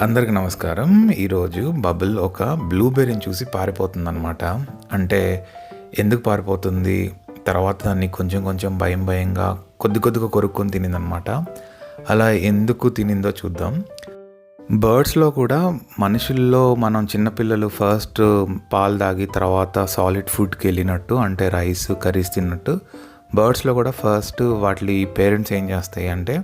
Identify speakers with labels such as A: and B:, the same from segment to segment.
A: అందరికి నమస్కారం. ఈరోజు బబుల్ ఒక బ్లూబెర్రీని చూసి పారిపోతుందన్నమాట. అంటే ఎందుకు పారిపోతుంది? తర్వాత దాన్ని కొంచెం కొంచెం భయం భయంగా కొద్ది కొద్దిగా కొరుక్కొని తినిందనమాట అలా ఎందుకు తినిందో చూద్దాం. బర్డ్స్లో కూడా మనుషుల్లో మనం చిన్నపిల్లలు ఫస్ట్ పాలు తాగి తర్వాత సాలిడ్ ఫుడ్కి వెళ్ళినట్టు అంటే రైస్ కర్రీస్ తిన్నట్టు బర్డ్స్లో కూడా ఫస్ట్ వాటి పేరెంట్స్ ఏం చేస్తాయి అంటే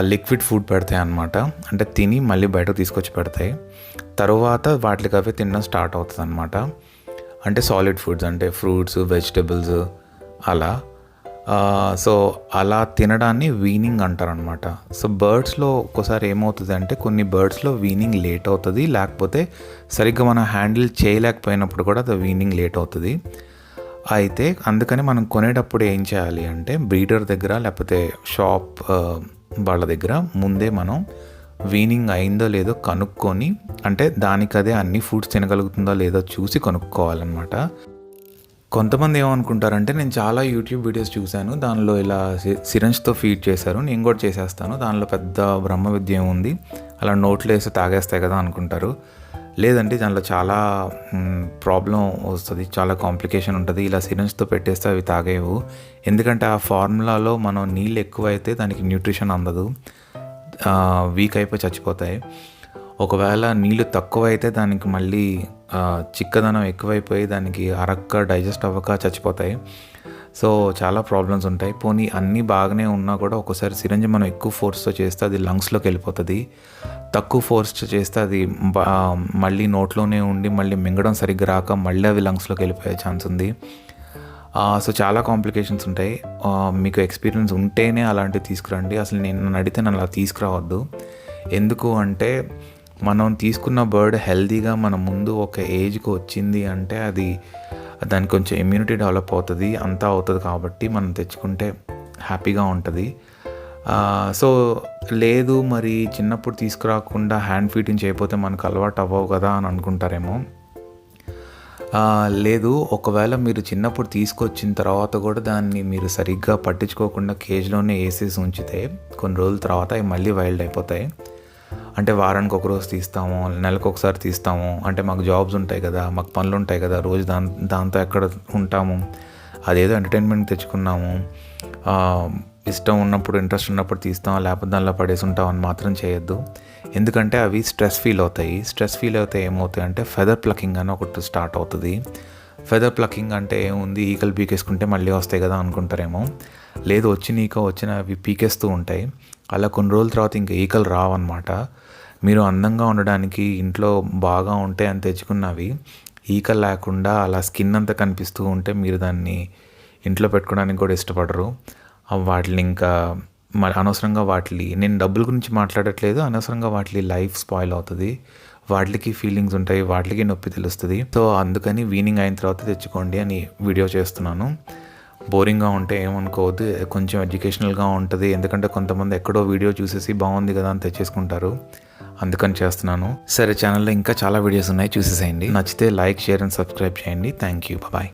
A: లిక్విడ్ ఫుడ్ పెడతాయి అన్నమాట. అంటే తిని మళ్ళీ బయటకు తీసుకొచ్చి పెడతాయి. తర్వాత వాటికి అవే తినడం స్టార్ట్ అవుతుంది అనమాట అంటే సాలిడ్ ఫుడ్స్ అంటే ఫ్రూట్స్ వెజిటబుల్స్ అలా. సో అలా తినడాన్ని వీనింగ్ అంటారనమాట సో బర్డ్స్లో ఒక్కోసారి ఏమవుతుంది అంటే కొన్ని బర్డ్స్లో వీనింగ్ లేట్ అవుతుంది. లేకపోతే సరిగ్గా మనం హ్యాండిల్ చేయలేకపోయినప్పుడు కూడా అది వీనింగ్ లేట్ అవుతుంది. అయితే అందుకని మనం కొనేటప్పుడు ఏం చేయాలి అంటే బ్రీడర్ దగ్గర లేకపోతే షాప్ వాళ్ళ దగ్గర ముందే మనం వీనింగ్ అయిందో లేదో కనుక్కొని అంటే దానికదే అన్ని ఫుడ్స్ తినగలుగుతుందో లేదో చూసి కొనుక్కోవాలన్నమాట. కొంతమంది ఏమనుకుంటారంటే నేను చాలా యూట్యూబ్ వీడియోస్ చూశాను దానిలో ఇలా సిరంజ్తో ఫీడ్ చేశారు నేను కూడా చేసేస్తాను దానిలో పెద్ద బ్రహ్మ విద్య ఉంది అలా నోట్లో వేసి తాగేస్తాయి కదా అనుకుంటారు. లేదంటే దాంట్లో చాలా ప్రాబ్లం వస్తుంది చాలా కాంప్లికేషన్ ఉంటుంది. ఇలా సిరంజ్తో పెట్టేస్తే అవి తాగేవు. ఎందుకంటే ఆ ఫార్ములాలో మనం నీళ్ళు ఎక్కువైతే దానికి న్యూట్రిషన్ అందదు. వీక్ అయిపోయి చచ్చిపోతాయి. ఒకవేళ నీళ్ళు తక్కువ అయితే దానికి మళ్ళీ చిక్కదనం ఎక్కువైపోయి దానికి అరక్క డైజెస్ట్ అవ్వక చచ్చిపోతాయి. సో చాలా ప్రాబ్లమ్స్ ఉంటాయి. పోనీ అన్నీ బాగానే ఉన్నా కూడా ఒకసారి సిరంజి మనం ఎక్కువ ఫోర్స్తో చేస్తే అది లంగ్స్లోకి వెళ్ళిపోతుంది. తక్కువ ఫోర్స్ చేస్తే అది మళ్ళీ నోట్లోనే ఉండి మళ్ళీ మింగడం సరిగ్గా రాక మళ్ళీ అవి లంగ్స్లోకి వెళ్ళిపోయే ఛాన్స్ ఉంది. సో చాలా కాంప్లికేషన్స్ ఉంటాయి. మీకు ఎక్స్పీరియన్స్ ఉంటేనే అలాంటివి తీసుకురండి. అసలు నేను నన్ను అడిగితే నన్ను అలా తీసుకురావద్దు. ఎందుకు అంటే మనం తీసుకున్న బర్డ్ హెల్తీగా మన ముందు ఒక ఏజ్కి వచ్చింది అంటే అది దానికి కొంచెం ఇమ్యూనిటీ డెవలప్ అవుతుంది అంతా అవుతుంది కాబట్టి మనం తెచ్చుకుంటే హ్యాపీగా ఉంటుంది. సో లేదు మరి చిన్నప్పుడు తీసుకురాకుండా హ్యాండ్ ఫీటింగ్ చేయకపోతే మనకు అలవాటు అవ్వవు కదా అని అనుకుంటారేమో. లేదు ఒకవేళ మీరు చిన్నప్పుడు తీసుకొచ్చిన తర్వాత కూడా దాన్ని మీరు సరిగ్గా పట్టించుకోకుండా కేజ్లోనే వేసేసి ఉంచితే కొన్ని రోజుల తర్వాత అవి మళ్ళీ వైల్డ్ అయిపోతాయి. అంటే వారానికి ఒక రోజు తీస్తాము నెలకు ఒకసారి తీస్తాము. అంటే మాకు జాబ్స్ ఉంటాయి కదా మాకు పనులు ఉంటాయి కదా రోజు దాని దాంతో ఎక్కడ ఉంటాము. అదేదో ఎంటర్టైన్మెంట్ తెచ్చుకున్నాము. ఇష్టం ఉన్నప్పుడు ఇంట్రెస్ట్ ఉన్నప్పుడు తీస్తాం లేకపోతే దానిలో పడేసి ఉంటాం అని మాత్రం చేయొద్దు. ఎందుకంటే అవి స్ట్రెస్ ఫీల్ అవుతాయి. స్ట్రెస్ ఫీల్ అవుతాయి ఏమవుతాయి అంటే ఫెదర్ ప్లకింగ్ అని ఒకటి స్టార్ట్ అవుతుంది. ఫెదర్ ప్లకింగ్ అంటే ఏముంది? ఈకలు పీకేసుకుంటే మళ్ళీ వస్తాయి కదా అనుకుంటారేమో. లేదు వచ్చిన ఈక వచ్చిన అవి పీకేస్తూ ఉంటాయి. అలా కొన్ని రోజుల తర్వాత ఇంకా ఈకలు రావన్నమాట. మీరు అందంగా ఉండడానికి ఇంట్లో బాగా ఉంటాయి అని తెచ్చుకున్నవి ఈక లేకుండా అలా స్కిన్ అంతా కనిపిస్తూ ఉంటే మీరు దాన్ని ఇంట్లో పెట్టుకోవడానికి కూడా ఇష్టపడరు. వాటిని ఇంకా మరి అనవసరంగా వాటి నేను డబ్బుల గురించి మాట్లాడట్లేదు. అనవసరంగా వాటి లైఫ్ స్పాయిల్ అవుతుంది. వాటికి ఫీలింగ్స్ ఉంటాయి. వాటికి నొప్పి తెలుస్తుంది. సో అందుకని వీనింగ్ అయిన తర్వాత తెచ్చుకోండి అని వీడియో చేస్తున్నాను. బోరింగ్గా ఉంటే ఏమనుకోవద్దు. కొంచెం ఎడ్యుకేషనల్గా ఉంటుంది. ఎందుకంటే కొంతమంది ఎక్కడో వీడియో చూసేసి బాగుంది కదా అని తెచ్చేసుకుంటారు. అందుకని చేస్తున్నాను. సరే ఛానల్లో ఇంకా చాలా వీడియోస్ ఉన్నాయి. చూసేసేయండి. నచ్చితే లైక్ షేర్ అండ్ సబ్స్క్రైబ్ చేయండి. Thank you bye